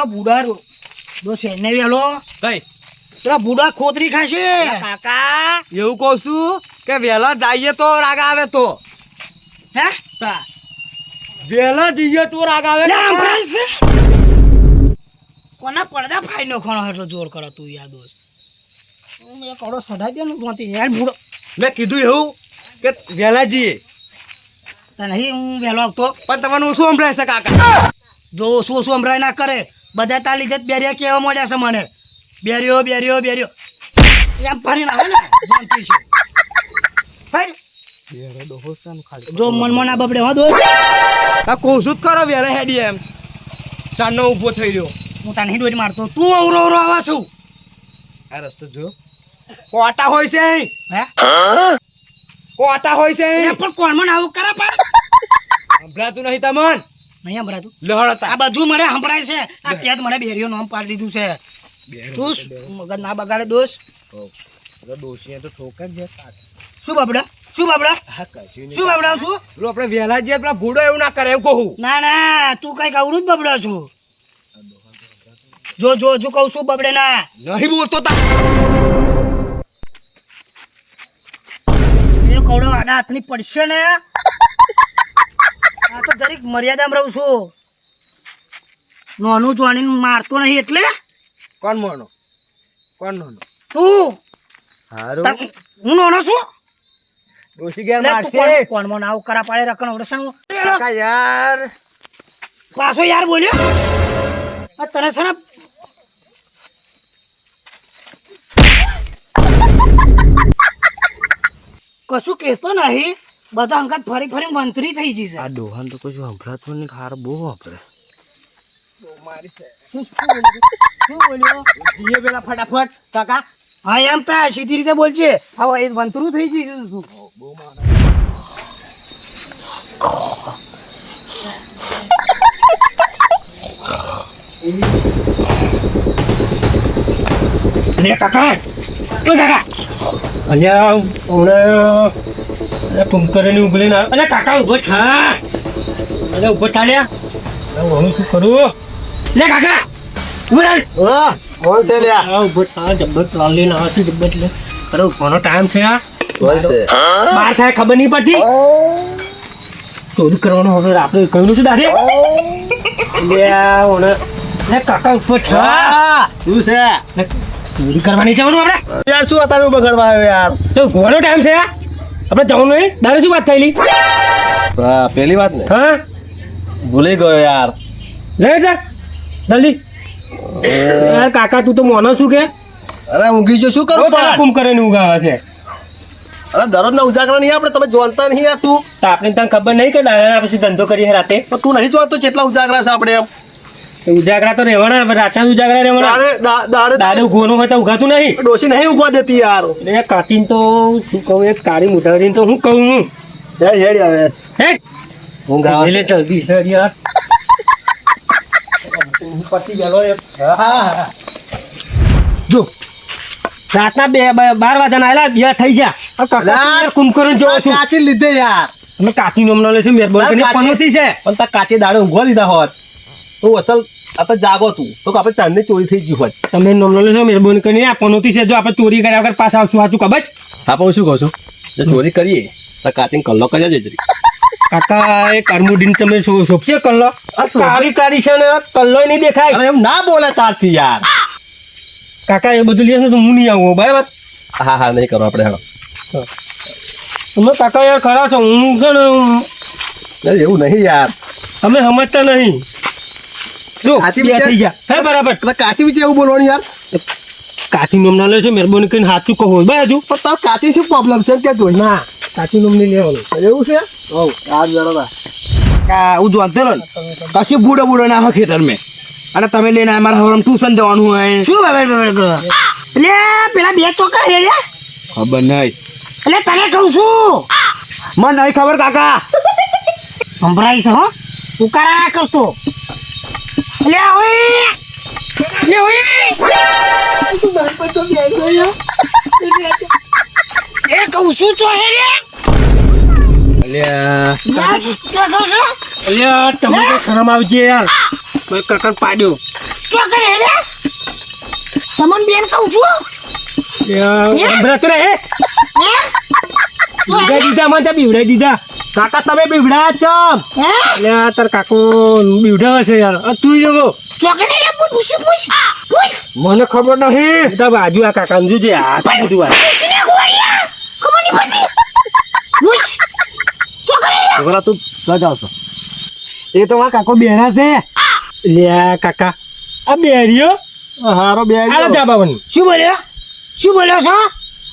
આ બુડા દો વેલો. કઈ? પેલા બુડા ખોતરી ખાશે. કાકા એવું કહું છું કે વહેલા જઈએ તો રાગ આવે તો. હે? વેલા જઈએ તો રાગ આવે? કોના પડદા ફાઈ નો ખણો એટલો જોર કરો તું યાર દોસ્ત. હું એક કડો સડાઈ દે ને ત્યાંથી યાર બુડો મેં કીધું એવું કે વહેલા જઈએ. તને નહીં હું વહેલો આવતો. પણ તમને શું સંભળાય છે કાકા? જો શું શું સંભળાય ના કરે. બધા તાર લીધે જ બેરિયા કેવા મળ્યા છે મને? બેરિયો બેરિયો બેરિયો. એમ ફરીને આવે ને. ફરી. જો મનમાં ના બબડે હો દોસ્ત આ કોશું જ ખરો વેરે હેડી એમ. ચાંદનો ઊભો થઈ રહ્યો. હું તને હિડોટ મારતો. તું અવરો અવરો આવા છું. આ રસ્તો જો. કોટા હોય છે અહીં. હે? કોટા હોય છે અહીં. પણ કોણ મને આવું કરે પણ? સંભળાતું નહીં તમને. નહીં સંભળાતું. લહડતા આ બધું મને સંભળાય છે. આ કેદ મને બેરીઓ નામ પાડી દીધું છે. તું મગજ ના બગાડે દોસ્ત દોષી તો ઠોકર જ શું બાબડા? શું બાબડા? શું બાબડા છું? પેલો આપણે વહેલા જઈએ પેલા ભૂડો એવું ના કરે એવું કહું. ના ના તું કંઈક અવરું જ બબડા છું. જો જો જો કહું છું બબડે ના નહીં બોલતો તા. કવડો આડા હાથની પડશે ને? આ તો જરીક મર્યાદામાં રહું છું. નોનું જોણીને મારતો નહીં એટલે? કોણ મોનો? કોણ નોનો તું? હારું. હું નોનો છું? ડોસી ઘેર મારશે. કોણ- મોનો? આવું કરા પાડે રકણ શું કાકા યાર. પાછો યાર બોલ્યો. આ તને છે ને કશું કહેતો નહીં. બધા અંગત ફરી ફરી મંત્રી થઈ જશે આ ડોહાન તો કશું સંભળાતું નહીં ખાર બહુ વાપરે. ફટાફટ. કાકા? હા એમ તા સીધી રીતે બોલજે. હવે એ મંત્રું થઈ જશે તું કાકા. કાકા. અલ્યા હમણાં અરે કુંકરની ઉભલી ના અરે કાકા ઊભો છ. અરે ઊભો ચાલ્યા હું શું કરું? લે કાકા ઊભો રહે. કોણ છે લ્યા? આ ઊભો થા જબ્બર ત્રણ લઈને આવે જબ્બર એટલે અરે ઉભોનો ટાઈમ છે આ બહાર થાય ખબર નહીં પડતી. ચોરી કરવાનો હવે આપણે કહ્યું છે દાદે અલ્યા ઓને. લે કાકા ઊભો થા હા. શું છે? ચોરી કરવાની છે આપણે. યાર શું અત્યારે બગડવા આવ્યો યાર? તો ટાઈમ છે આપણે જવાનું નહીં? દાદા શું વાત થયેલી? હા પેલી વાત ને? હા? ભૂલી ગયો યાર. લે જા જલ્દી. યાર કાકા તું તો મોનો શું કે? અરે ઊંઘી જો શું કરું પણ? કુમ કરે ને ઊંઘાવે છે. અરે દરરોજ ના ઉજાગરા નહીં આપણે? તમે જોનતા નહીં યાર તું. આપણે તને ખબર નહીં કે દાદા પછી ધંધો કરીએ રાતે? પણ તું નહીં જોતો કેટલા ઉજાગરા છે આપણે એમ? ઉજાગરા તો રહેવાના પણ રાતે ઉજાગરા રહેવાના. દાડે દાદુ હોય તો ઉગાતું નહીં. ડોસી નહીં ઉગવા દેતી યાર. એ કાકીને તો શું કહું એક કાળી મુઢાડીને તો શું કહું હું? હેડ હેડ આવે હે? હું ગાવ એટલે જલ્દી હેડ યાર. પતી ગયેલો હા. જો રાતના બે બાર વાગ્યાના આવેલા બે થઈ ગયા. યાર કુંભકરણ છું. કાચી લીધે યાર. અમે કાચી નોમનો લઈશું મેરબોલ કરીને પનોતી છે. પણ તા કાચી દાડે ઊંઘવા દીધા હોત. તું અસલ આ જાગો તું. તો આપણે ચાંદની ચોરી થઈ ગઈ હોત તમે નોમનો લેશો મહેરબાની કરીને આ પનોતી છે જો આપણે ચોરી કર્યા વગર પાછા આવશું. સાચું ખબર છે? હા પણ શું કહું છું? જો ચોરી કરીએ તો કાચીને કલ્લો કર્યા જઈ કાકા એ કરમુડીને તમે શો- શોભશે કલ્લો? આ તારી કાળી છે ને કલ્લો નહીં દેખાય. અરે એમ ના બોલે તારથી યાર. કાકા એ બધું લેશો તો હું નહીં આવું બરાબર? હા હા નહીં કરો આપણે હેડો તમે કાકા યાર ખરા છો હું છે ને એવું નહીં યાર. તમે સમજતા નહીં. કાચી થઈ ગયા. હે બરાબર. કાચી બીજે એવું બોલવાનું યાર? કાચી નોમના લેશો મહેરબાની કરીને સાચું કહો બાજુ પણ તાર કાચી શું પ્રોબ્લેમ છે કે જોઈ ના કાચી નોમ નહીં લેવાનું. એવું છે? હવ આ બરોબર હું જોનતો ને. કશું બુડો બુડો ના હોય ખેતર મેં. અને તમે લઈને હવે હવરમ ટ્યુશન જવાનું હોય શું એટલે પેલા બે ચોકર હેડ્યા ખબર નહીં. એટલે તને કહું છું. મને નહીં ખબર કાકા. સંભળાય છે હો. ઉકારા ના કરતો. એ કહું છું ચો હે રે? અલ્યા તમે તો શરમ આવજે યાર. મેં કાકાને પાડ્યો. તમને બેન કહું છું? બ્રત રે રહે. બીવડાઈ દીધા મને ત્યાં બીવડાઈ દીધા. કાકા તમે બીવડા છો અલ્યા તાર કાકો બીવડાવે છે યાર. તું પૂછ મને ખબર નહીં. તાર બાજુ આ કાકાને જોજે આ બધું આ. છોકરા તું ક્યાં જાવ છો. એ તો મારા કાકો બેરા છે. લ્યા કાકા. આ બેરીઓ? હારો બે આલા જાબાવન શું બોલ્યો? શું બોલ્યો છો?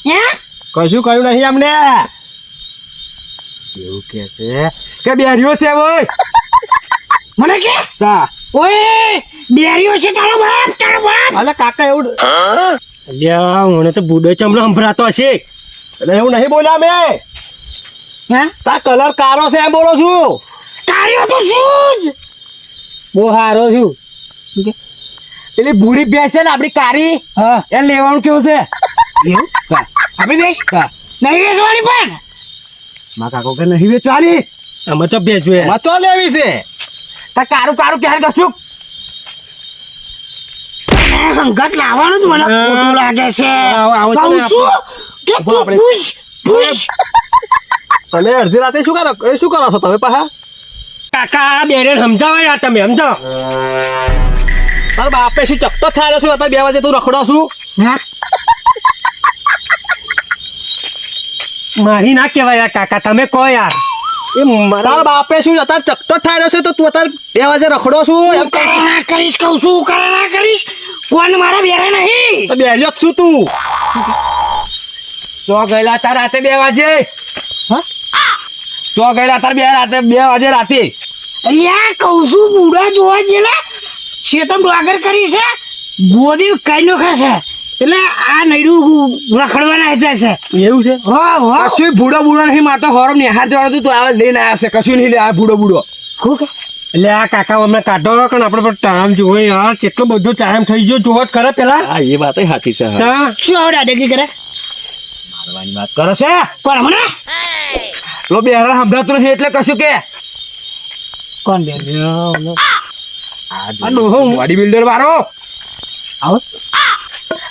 હે? કશું કહ્યું નહીં અમને. એવું કે છે? કે બેરીઓ છે ઓય મને કે? તા ઓય બેરીઓ છે તારો બાપ તારો બાપ. અલે કાકા એવું અલ્યા મને તો બુડો ચમડો સંભળાતો હશે. એટલે એવું નહીં બોલ્યા અમે. હે? તા કલર કારો છે એમ બોલો છું. કાર્યો તો શું જ. બહુ સારો છું. પેલી ભૂરી ભેંસ છે ને આપણી કારી હા. એ લેવાનું કેવું છે? એવું? આપણી ભેંસ? હા. નહીં બેસવાની પણ? મારા કાકો કે નહીં વેચવાની અમે તો ભેજું અમે તો લેવી છે. તા કારું કારું ક્યારે કરશું? સંકટ લાવવાનું જ મને ખોટું લાગે છે. કહું તમે છું કે તું પૂછ પૂછ. તમે અડધી રાતે શું કરો એ શું કરો છો તમે પાછા? કાકા બેરે સમજાવો યાર તમે સમજાવો તારા બાપે શું ચકતો થાય છું? અત્યારે બે વાગે તું રખડો છું. હા મારી ના કહેવાય યાર કાકા તમે કહો યાર. એ મારા બાપે શું અત્યારે ચકતો થાય છે તો તું અત્યારે બે વાગે રખડો છું એમ હું કરે ના કરીશ કહું છું કરે ના કરીશ. કોણ મારા બેરે નહીં? તો બેલ્યો છું તું. તો ગયેલા તાર રાતે બે વાગે. હા? ચો ગયેલા તાર બે રાતે બે વાગે રાતે. અલ્યા કહું છું બુડા જોવા જેલા. શેતમ ડોગર કરી છે. ગોદી કઈ નો ખાશે એટલે આ નૈડું રખડવાના હેતા છે. એવું છે? હા હા. કશું ભૂડો બુડો નહીં માતા હોરમ નિહાર જવાનું હતું તો આ લઈને આવ્યા છે. કશું નહીં લે આ ભૂડો બુડો. ખૂબ એટલે આ કાકા અમને કાઢો કે આપણે પણ ટાઈમ જોવે. યાર કેટલો બધો ટાઈમ થઈ ગયો જોવો જ ખરા પેલા. હા એ વાત સાચી છે શું આવડે ડગી કરે? મારવાની વાત કરે છે? કોણ મને? લો બે હરા સંભળાતું નથી એટલે કશું કે. કોણ બેન આ ડોહો. બોડી બિલ્ડર વાળો. આવો.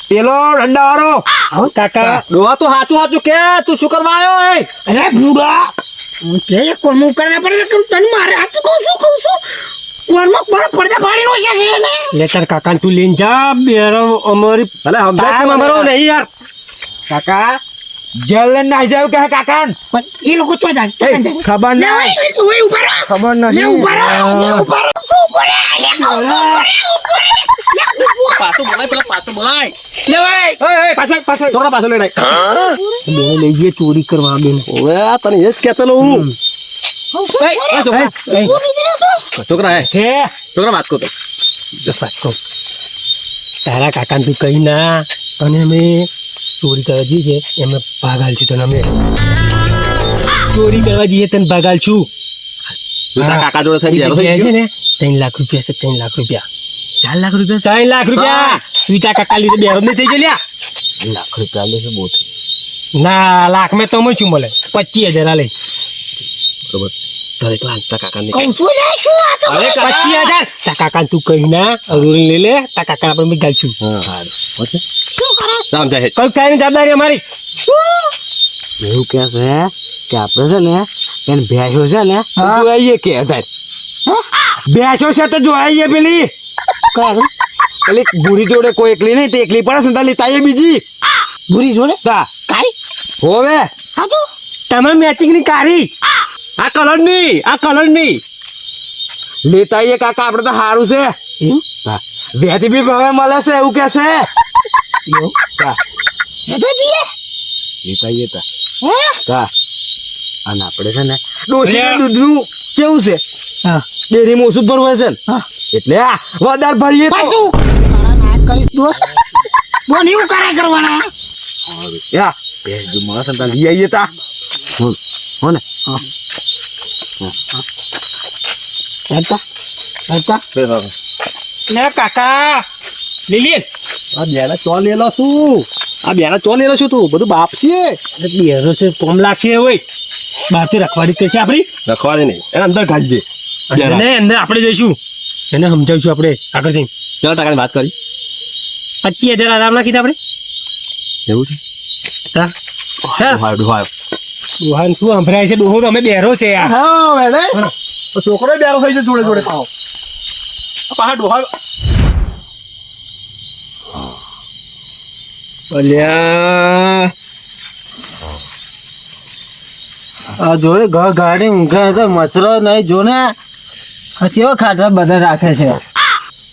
પેલો રંડા વાળો કાકા. ડોહા તું સાચું સાચું કે? તું શું કરવા આવ્યો એ? અરે બુડા. કે કોણ હું કરે પડે કે તને મારે હાથ કહું છું કહું છું? કોણમાં મારા પડદા ફાડી નો છે ને લે તાર કાકાને તું લઈને જા બેરો અમારી ભલે સમજાય અમારો નહીં યાર. કાકા જેલ લઈને નાઈ કે કાકા પણ એ લોકો ચો જાય એ, ખબર નહીં ઊભા રહો, ઊભા રહો. ઊભો રહે? ઊભો રહે, ઊભો રહે. લે ઊભો રહે. પાછું બોલાય પેલા પાછું બોલાય. લે ભાઈ. ઓય, ઓય, પાછળ પાછળ છોકરા પાછું લઈને આય. લઈ જઈએ ચોરી કરવા બેન. ઓવે આ તને એ જ કહેતો હું છોકરા વાત તારા કાકાને તું કહી ના અને અમે ચોરી કરવા જઈએ છે એમને ભાગાલ છું તને અમે. ચોરી કરવા જઈએ તને ભાગાલ છું. તારા કાકા જોડે થઈ એ છે ને ત્રણ લાખ રૂપિયા છે ત્રણ લાખ રૂપિયા. ચાર લાખ રૂપિયા ત્રણ લાખ રૂપિયા? તું કાકા લીધે બેરો નહીં થઈ ગયેલા લાખ રૂપિયા લે છે બહુ ના લાખ મેં તો શું મળે. પચીસ હજાર આલે. બરોબર. તારે એકલા કાકાને કહું છું લે, શું આ તો અરે પચીસ હજાર? તારા કાકાને તું કહી ના અરુણ લઈ લે તારા કાકા આપણે મેં ગાલ છું. હા પછી શું કરે? સમજાય છે કઈ થાય જવાબદારી અમારી. એવું કે છે કે આપણે છે ને એને ભેંસો છે ને. જોવાઈએ કે અત્યારે હા? ભેંસો છે તો જોવાઈએ પેલી. કયા પેલી ભૂરી જોડે કોઈ એકલી નહીં તે એકલી પડે છે ને તાર લીતાઈએ બીજી. ભૂરી જોડે? તા. કાઈ હોવે. હાજુ તમે મેચિંગની કાઢી આ કલરની આ કલરની લેતાઈએ કાકા આપણે તો સારું છે. વેચી બી ભાવે મળે છે એવું કે છે? તા. એ તો જઈએ. તા હે? અને આપણે છે ને ડોસી લે. દૂધનું કેવું છે હા. ડેરીમાં ભરવા છે ને એટલે આ વધારે ભરીએ તો પાછું. તારા નાક કરીશ દોસ્ત. બોલ, એવું કરે કરવાના યા ભેંસ જો મળે છે લઈ આવીએ તા હો હો ને હેડતા, હેડતા. લે કાકા લીલી આ બેના ચો લેલો છું. આ બેના ચો લેલો છું તું. બધું બાપ છે. બેરો છે કોમ લાગશે હોય બાપથી રખવાડી કરશે આપણી. રખવાડી નહીં. એને અંદર કાઢી દે. અને અંદર આપણે જઈશું. એને સમજાવીશું આપણે. આગળ જઈને. ચાલ ટકાની વાત કરી. પચીસ હજાર આરામ નાખી દે આપણે. એવું છે? હા. ડુહાયો ડુહાયો શું સંભળાય છે? દોહો તમે અમે બેરો છે. યાર હા. છોકરો બેરો થઈ જાય જોડે જોડે. પાછા ડુહાયો અલ્યા. આ જોડે ઘર ગાડી ઊંઘે તો મસરો નહીં જો ને કેવા ખાટલા બધા રાખે છે?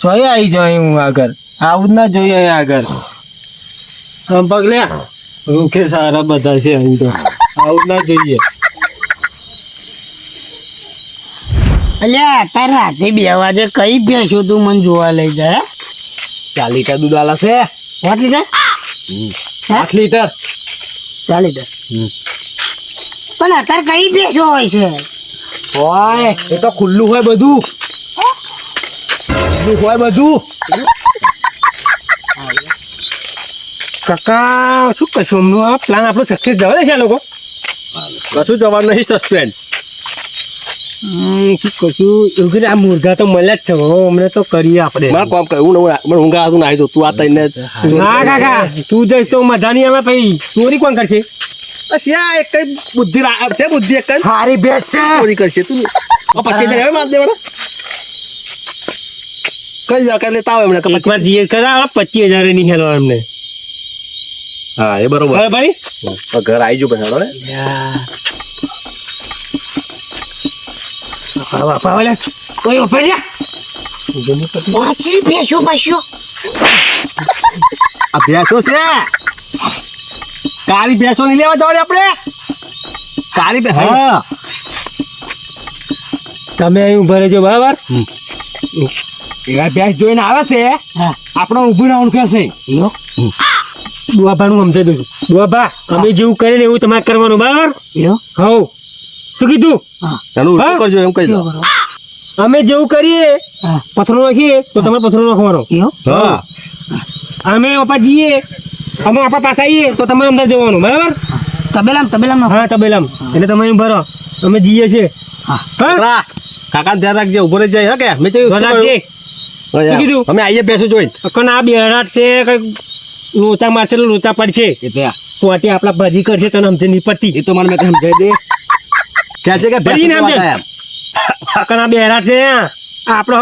જોઈ આવી જાય હું આગળ. આવું જ ના જોઈએ અહીં આગળ. આમ પગલે રૂખે સારા બધા છે અહીં તો. આવું ના જોઈએ. અલ્યા તાર રાતે બે વાગે કઈ ભેંસો તું મને જોવા લઈ જાય ચાલી કા દૂધ આલા છે. પાંચ લીટર આઠ લીટર. ચાર લીટર. પણ અત્યારે કઈ ભેંસો હોય છે? હોય એ તો ખુલ્લું હોય બધું. ખુલ્લું હોય બધું. કાકા શું કશું? આ પ્લાન આપણો સક્સેસ જવા દે છે આ લોકો? કશું જવાનું નહીં સસ્પેન્ડ કશું એવું કે આ મુર્ગા તો મળ્યા જ છે અમને તો કરીએ આપણે. મારે કામ કહ્યું મને ઊંઘ આવતું નાહી જો તું આ તઈને ના કાકા તું જઈશ તો મજા નહીં આવે પછી ચોરી કોણ કરશે? શ્યા એક કઈ બુદ્ધિ છે બુદ્ધિ એક કઈ હારી ભેંસ છે. ચોરી કરશે તું. હજાર હવે માર કઈ જા કઈ લેતા આવે એમને કે એકવાર જીએ કરા પચીસ હજાર નહીં હેલો એમને. હા એ બરોબર. ભાઈ ઘર આવી ગયું પછી ને. બાપા બાપા ઓલે ઓય બાપા જા પાછી ભેંસો પાછો આ ભેંસો છે કાળી ભેંસો નહીં લેવા જવાની આપણે કાળી ભે- હા તમે અહીં ઊભા રહેજો બરાબર? એવા ભેંસ જોઈને આવે છે? આપણો ઊભું રહેવાનું કહેશે. યો દુઆભાનું સમજાઈ દઉં દુઆભા અમે જેવું કરીને એવું તમારે કરવાનું બરાબર? યો હવ. શું કીધું? એનું ઉલટું? કરજો એમ કહી દો. અમે જેવું કરીએ પથરો નાખીએ તો તમારે પથરો નાખવાનો. હા. અમે બાપા જઈએ અમે આપણા પાસે આવીએ તો તમારે અંદર જવાનું બરાબર? તબેલામ તબેલામ હા તબેલામ. એટલે તમે એમ ભરો અમે જઈએ છીએ. હા. કાકા ધ્યાન રાખજે ઊભો રહી જાય હે કે? મેં કીધું? અમે આવીએ બેસું જોઈ અકન આ બેરાટ છે કઈ લોચા મારશે લોચા પડશે. તો આટી આપણા ભાજી કરશે તને સમજે નહીં પડતી એ તો મને મેં સમજાવી દે. કહે છે કે ભેંસો નામ છે. જાય એમ. અકન છે આપણો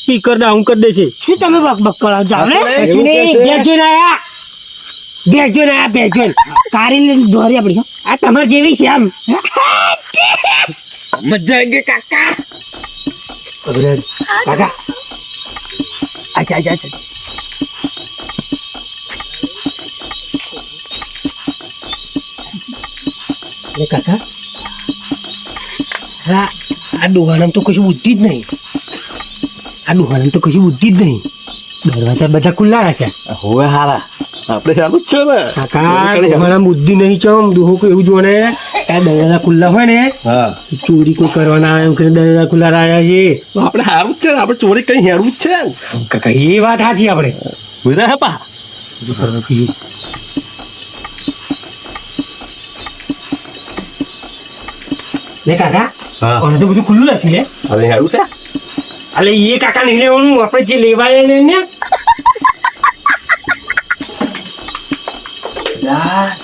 સ્પીકર ડાઉન કરી દેશે શું તમે બક બક કરો? જાઓ ને. કશું નહીં ભેજ જોઈને આયા. ભેજ જોઈને આયા ભેજ જોઈને કારી લઈને દોરી આપણી આ તમારે જેવી છે આમ મજા આવી ગઈ કાકા. હા આ ડોહાનામ તો કશું બુદ્ધિ જ નહીં. આ ડોહાનામ તો કશું બુદ્ધિ જ નહીં. દરવાજા બધા ખુલ્લા રાખ્યા હોવે હારા. આપણે જ છે ને. કાકા કરી બુદ્ધિ નહીં ચમ. ડોહો કોઈ એવું જોને આ દરવાજા ખુલ્લા હોય ને ચોરી કોઈ કરવાના આવે એમ કરીને દરવાજા ખુલ્લા રહ્યા છે. આપણે સારું જ છે આપણે ચોરી કઈ હેડવું જ છે કાકા એ વાત સાચી આપણે. બધા હે પા. લે કાકા. હા. આને તો બધું ખુલ્લું નથી લે. હવે હેડવું છે? અલે એ કાકા નહીં લેવાનું આપણે જે લેવાય ને. એને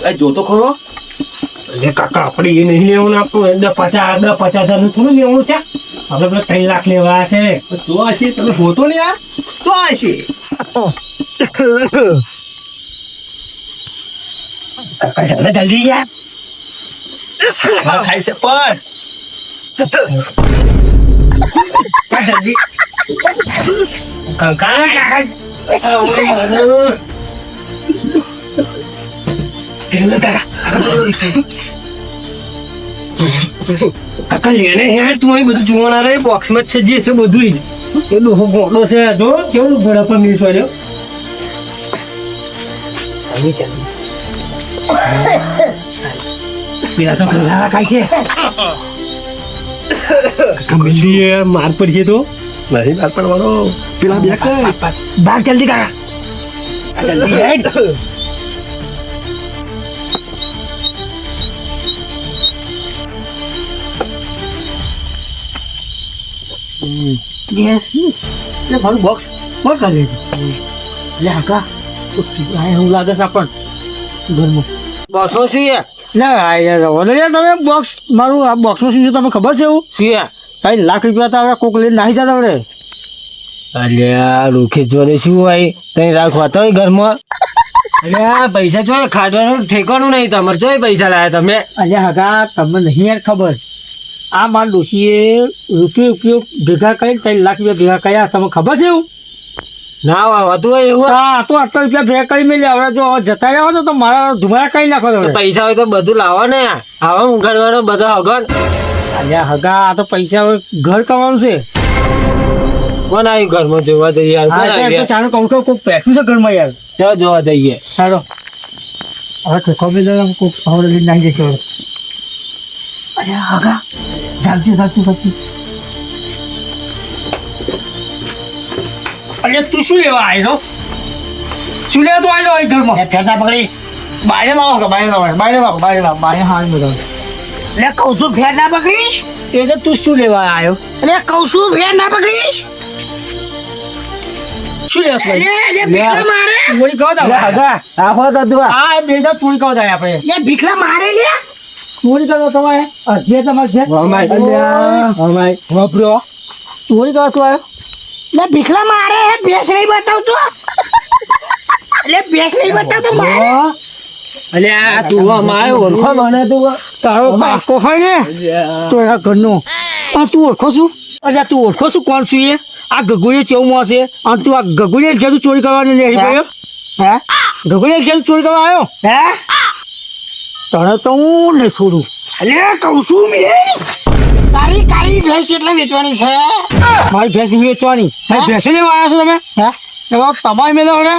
એ જોતો ખરો. એટલે કાકા આપણે એ નહીં લેવાનું આપણું દસ પચાસ દસ પચાસ હજારનું થોડું લેવાનું છે. આપણે પેલા ત્રણ લાખ લેવા છે જો હશે તમે હોતો ને આ? તો હશે. કાકા ચાલે જલ્દી યાર ખાઈ છે પણ. તું અહીં બધું જોવાના રે બોક્સમાં જ છે જે છે બધું એ ડોહો ગોડો છે જો કેવું ઘોડા પર ન્યૂઝ વાળ્યો પેલા તો કલાક છે ગંભીર યાર માર પડશે તો. નથી માર પડવાનો. પેલા બે કે? ભાગ જલ્દી કાકા જલ્દી હેડ. એટલે મારું બોક્સ કોણ કરી દીધું. બોક્સ મારું આ બોક્સમાં શું છે તમને ખબર છે એવું? શું ભાઈ લાખ રૂપિયા તો હવે કોક લઈને નાહી જતા આપણે. અલ્યા રૂખી જોડે શું હોય? તઈ રાખવા તો ઘરમાં? અલ્યા પૈસા જોઈએ ખાટવાનું ઠેકાણું નહીં તમારે જોઈએ પૈસા લાયા તમે. અલ્યા હાકા તમને નહીં યાર ખબર. આ મારા ડોશીએ રૂપિયો ઉપયોગ ભેગા કરી ત્રણ લાખ રૂપિયા ભેગા કર્યા તમને ખબર છે એવું? ના વધુ એવું હા તો આટલા રૂપિયા ભેગા કરી મેલી હવે જો હવે જતા રહ્યો ને તો મારા ધુમાડા કરી નાખો તમે. પૈસા હોય તો બધું લાવો ને. આવા ઉઘાડવાનો બધા હગન. અલ્યા હગા આ તો પૈસા હોય ઘર કમાવાનું છે. કોણ આવ્યું ઘરમાં જોવા જઈએ યાર? ચાલો કહું કે કોઈક બેઠું છે ઘરમાં યાર. ચાલો જોવા જઈએ. સારો હવે ઠેકો બી દો કોઈક હવે લઈને નાખી દેશે અલ્યા હગા જાગજો જાગજો જાગજો. અલ્યા તું શું લેવા આવ્યો શું લેવા તું આવ્યો અહીં ઘરમાં? એ ફેટા પકડીશ. બાય લાવો કે બાય લાવો? બાય લાવો બાય લાવો બાય હા બધા. એટલે કહું છું ફેર ના પકડીશ? એ તો તું શું લેવા આવ્યો એટલે કહું છું ફેર ના પકડીશ? શું લેવા ભીખલા મારે? ચોરી કહો લે હગા આખો તો તું આ. બે કહો થાય આપણે. એટલે ભીખલા મારે લે? ચોરી કરો તમારે? અધ્યય તમારે છે અમાય વાપરો. ચોરી કરો તું આવ્યો એટલે ભીખલા મારે હે ભેસ નહીં બતાવતો એટલે ભેસ નહીં બતાવતો મારે. અલે આ તું અમારે ઓળખો મને તું. તારો કાકો હોય ને તો એના ઘરનો. આ તું ઓળખો છું? અચ્છા તું ઓળખો છું? કોણ છું એ? આ ગગુડીએ ચેવું હશે અને તું આ ગગુડીએ ઘેર ચોરી કરવાની નહીં ગયો હે? ગગુડીએ ઘેર ચોરી કરવા આવ્યો? હે? તને તો હું નહીં છોડું. એટલે કહું છું મેં. તારી કાળી ભેંસ એટલે વેચવાની છે. મારી ભેંસ નહીં વેચવાની. મારી ભેંસ લેવા આવ્યા છો તમે? હે? એવા તમારી મેં હવે?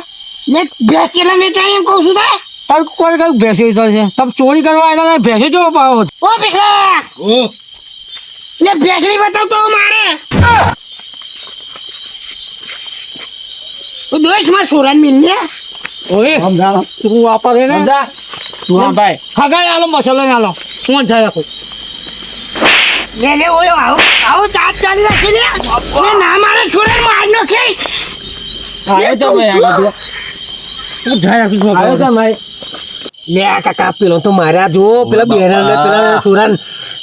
એટલે ભેંસ એટલે વેચવાની એમ કહું છું તે તાર કોણ કઈ ભેંસ વેચવાની છે? તમે ચોરી કરવા આવ્યા ને ભેંસો જો પાવો ઓ ભીખલા એટલે ભેંસ બતાવ તો મારે. ઓ દોષમાં સોરાન મિલ ને ઓય સમજાવો તું વાપરે ને. તું આ ભાઈ હગાઈ આલો મસાલો ને આલો કોણ જાય રાખો. લે લે ઓયો આવ આવ દાંત ચાલી રાખી લે. ને ના મારે સોરાન માર નો ખેઈ લે કહું છું હું જાય રાખી આવ્યો તો માય લે આ કાકા પેલો તો માર્યા જો પેલા બેરા ને પેલા સુરાન.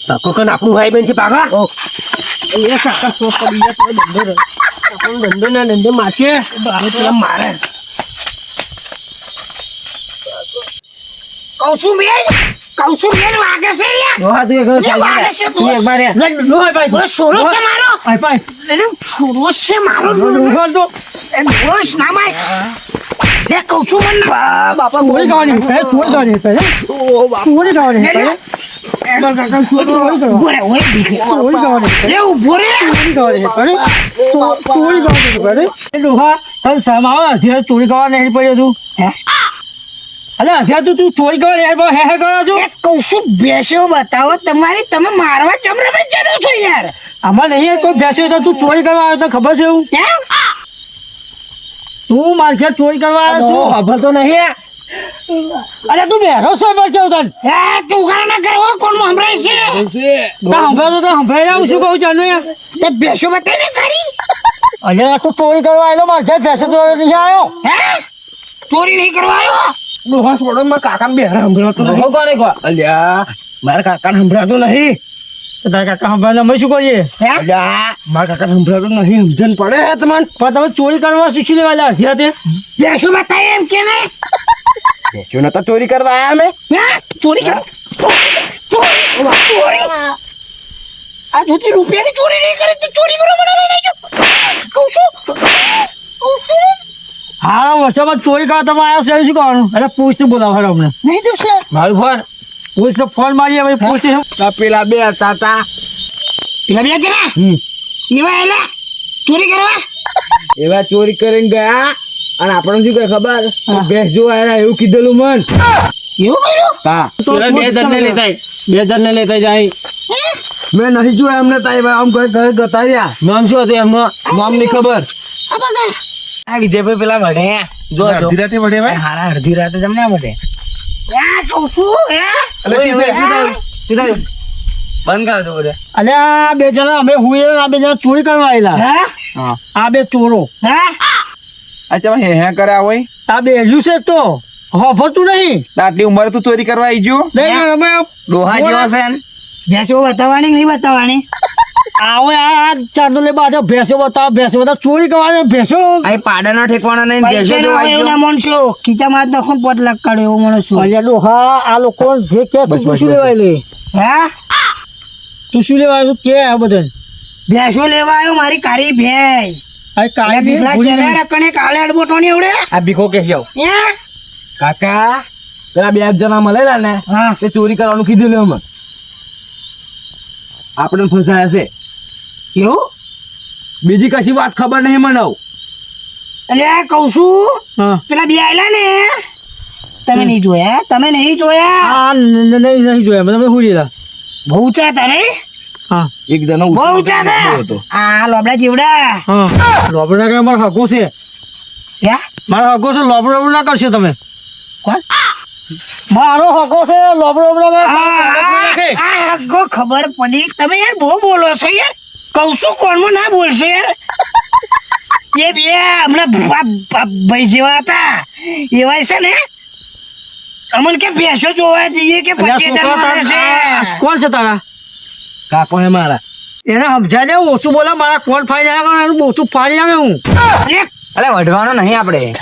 પાકો કન આપણું ભાઈ બેન છે પાકા? એ કાકા તો પડી ગયા તો ધંધો રે. આપણો ધંધો ના ધંધો માસે બારે પેલા મારે. કહું છું મેં છું વાગે છે લે તું એક વાગે છે તું એક વાર રે. ભાઈ. ભાઈ ઓય છે મારો. ભાઈ. ભાઈ એટલે સોરો છે મારો ઉઘાડ દો. એ ના મારે લે કહું છું બાપા. ચોરી ગાવાની હે. ચોરી કરવા નહીં પડ્યું તું હે? અલે અત્યારે તું તું ચોરી કરો યાર બહુ હે હે કરો છો? એ છું બેસ્યો બતાવો તમારી તમે મારવા ચમરા પર ચડો છો યાર. આમાં નહીં કોઈ બેસ્યો તો તું ચોરી કરવા આવ્યો તો ખબર છે હું તું માર ઘેર ચોરી કરવા આવ્યો તું છું? ખબર તો નહીં અરે તું બેરો છો બચો તન? એ તું ઉઘાડા ના કરો કોણ સંભળાય છે? તા હંભળાતો તો હંભળાઈ આવું શું કહું ચાલુ યાર? તે બેસ્યો બતાવી ને કરી અરે તું ચોરી કરવા આવ્યો માર ઘેર બેસો તો નહીં આવ્યો? હે? ચોરી નહીં કરવા આવ્યો? ડોહા છોડો મારા કાકાને બેરા સંભળાતો કહો કોને કહો? અલ્યા મારા કાકાને સંભળાતો નહીં. તો તારા કાકા હંભળાને અમે શું કરીએ? હે? અલ્યા મારા કાકાને સંભળાતો નહીં. સમજણ પડે હે તમને? પણ તમે ચોરી કરવા શું શું લેવા લ્યા અત્યારે બેસ્યો બતાવી એમ કે ને બેસ્યો નતા ચોરી કરવા આયા અમે? ચોરી કરો ચોરી? ચોરી? આ જોતી રૂપિયાની ચોરી નહીં કરે તો ચોરી કરો મને લઈ લેજો કહું છું. કહું છું. હા વર્ષોમાં ચોરી કરવા તમે આવ્યો છે શું કરવાનું? એટલે પોલીસને બોલાવો હેડો અમને. નહીં જોશે મારું ફોન. પોલીસને ફોન મારીએ પછી. પોલીસ પેલા બે હતા તા. પેલા બે હતા એવા એલા? ચોરી કરવા? એવા ચોરી કરીને ગયા અને આપણને શું કહે ખબર? ભેંસ જોવા આવ્યા એવું કીધેલું મન. એવું કર્યું? હા. તો બે જણને લેતા બે જણને લેતા જાય. મેં નહીં જોયા એમને તાઈ આમ ગતાર્યા નામ શું હતું એમનું? નામની ખબર? આ વિજયભાઈ પેલા વડે. જો અડધી રાતે વડે ભાઈ? હારા અડધી રાતે હે? સીધા આવી. બંધ કર દો આ બે જણા અમે હુએ આ બે જણા ચોરી કરવા આવેલા હા? આ બે ચોરો. હા? અચ્છા હે હે કર્યા હોય? આ બે હજુ છે તો. હોફતું નહીં. આટલી ઉંમર તું ચોરી કરવા આવી ગયો? નહીં અમે ડોહા જેવા છે ને. ભેંસો બતાવવાની નહીં બતાવવાની? આવો આ આ ચાંદો લે બાજો ભેંસો બતાવ ભેંસો બતાવ ચોરી કરવા ભેંસો. અહીં પાડાના ઠેકવાના નહીં ના જોવા હોય એવું ના માનશો ખીચામાં હાથ નાખો પોત લાખ કાઢો એવું માણસો અલ્યા હા આ લોકો જે કે તું શું. લેવાય લે હે? તું શું લેવાય તું કે આ બધા ભેંસો લેવા આવ્યો મારી કારી ભેંસ. આ અલ્યા બીખલા નહીં. રકણે કાલે અડબોટો ની આવડે? આ ભીખો કે જાવ હે? કાકા પેલા બે જણા મળેલા ને હા. તે ચોરી કરવાનું કીધું લે અમે આપણે ફસાયા છે. એવું? બીજી કશી વાત ખબર નહીં મને એટલે કહું છું પેલા બે આયલા ને. તમે નહીં જોયા તમે નહીં જોયા? ન- નહીં નહીં જોયા. તમે શું લીધા બહુ ઊંચા હતા હા. એક જણો બહુ ઊંચા હતા આ લોબડા જીવડા. હા. લોબડા કે મારો હગો છે? યા મારા હગો છે લોબડો ના કરશો તમે. કોણ? મારો હગો છે લોબડો ના ખબર પડી. તમે યાર બહુ બોલો છો યાર. છું કોણમાં ના બોલશો? યાર એ બે હમણાં ભાઈ જેવા હતા. એવા છે ને અમને કે ભેંસો જોવા જઈએ કે કોણ છે તારા? કાકો હે મારા. એને સમજાય દે ઓછું બોલે મારા કોણ ફાઈ જાય એનું ઓછું ફાડી આવે હું. અરે, અલે વઢવાનો નહીં આપણે.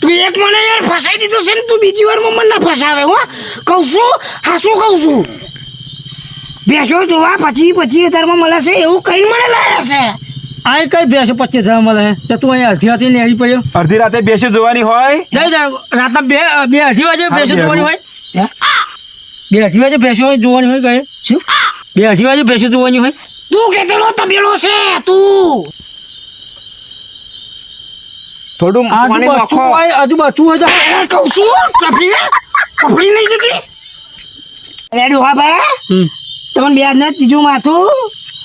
તું એક મને યાર ફસાઈ દીધો છે ને તું બીજી વાર મને ના ફસાવે હો. કહું છું હા શું કહું છું? ભેંસો જોવા પછી પચીસ હજારમાં મળે છે એવું કઈ મને લાયા છે. આ કઈ ભેંસો પચીસ હજાર મળે? છે તો તું અહીંયા અડધી રાતે નેવી પડ્યો. અડધી રાતે બેસો જોવાની હોય? જઈ જા રાતે બે બે અઢી વાગે ભેંસો જોવાની હોય? હે? બે અઢી વાગે ભેંસો જોવાની હોય કઈ? શું? બે અઢી વાગે ભેંસો જોવાની હોય? તું કેટલો તબેલો છે તું? થોડું આજુ પાણી નાખો. આજુ બાજુ હોય તો કહું છું કપડી કપડી નહીં જતી? અરે ડોહા ભાઈ. હમ. તમને બે ને ત્રીજું માથું.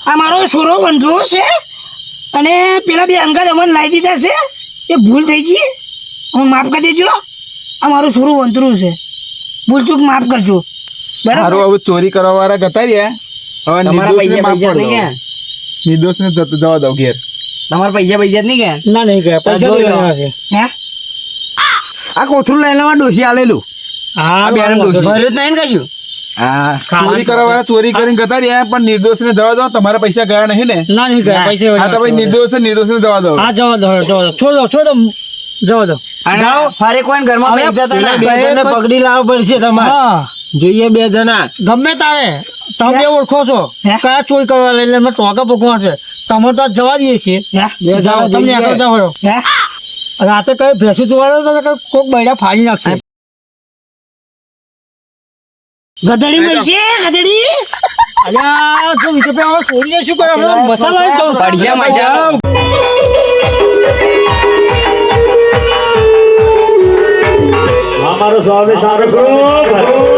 આ મારો છોરો બંધો છે. અને પેલા બે અંગત અમને લાવી દીધા છે. એ ભૂલ થઈ ગઈ. હું માફ કરી દેજો. આ મારું છોરું વંતરું છે. ભૂલ ચૂક માફ કરજો. બરાબર? હવે ચોરી કરવા વાળા ગતા રહ્યા. હવે તમારા પૈસા પૈસા નહીં. ગયા? નિર્દોષને જતું જવા દો ઘેર. તમારા પૈસા પૈસા નહીં ગયા? ના નહીં ગયા. પૈસા. લેવાના છે. હે? આ કોથરું લઈ લેવા ડોસી આલેલું. હા આ બેરમ ડોસી ભર્યું જ નહીં કશું? ચોરી કરવા વાળા ચોરી કરીને જતા રહ્યા પણ નિર્દોષને જવા દો તમારા પૈસા ગયા નહીં ને. ના નહીં ગયા પૈસા હા તો નિર્દોષ નિર્દોષ ને જવા દો. હા જવા દો જવા દો છોડ દો છોડ જવા દો. ફરી કોઈ ઘરમાં ને પકડી લાવવા પડશે તમારે. જોઈએ બે જણા. ગમે તારે. તમે ઓળખો છો. કયા ચોરી કરવા લઈને અમે ટોકા પકવા છે. તમે તો જવા દઈએ છીએ. બે જાઓ, તમને આગળ રાતે કઈ ભેંસું જોવા કોક બૈડા ફાડી નાખશે. ગધડી મળશે ગધડી? અલ્યા જો વિશે પે હવે છોડીને શું કરે? હવે મસાલા લઈ જાઉં પડશે મજા અમારો સ્વામી સારું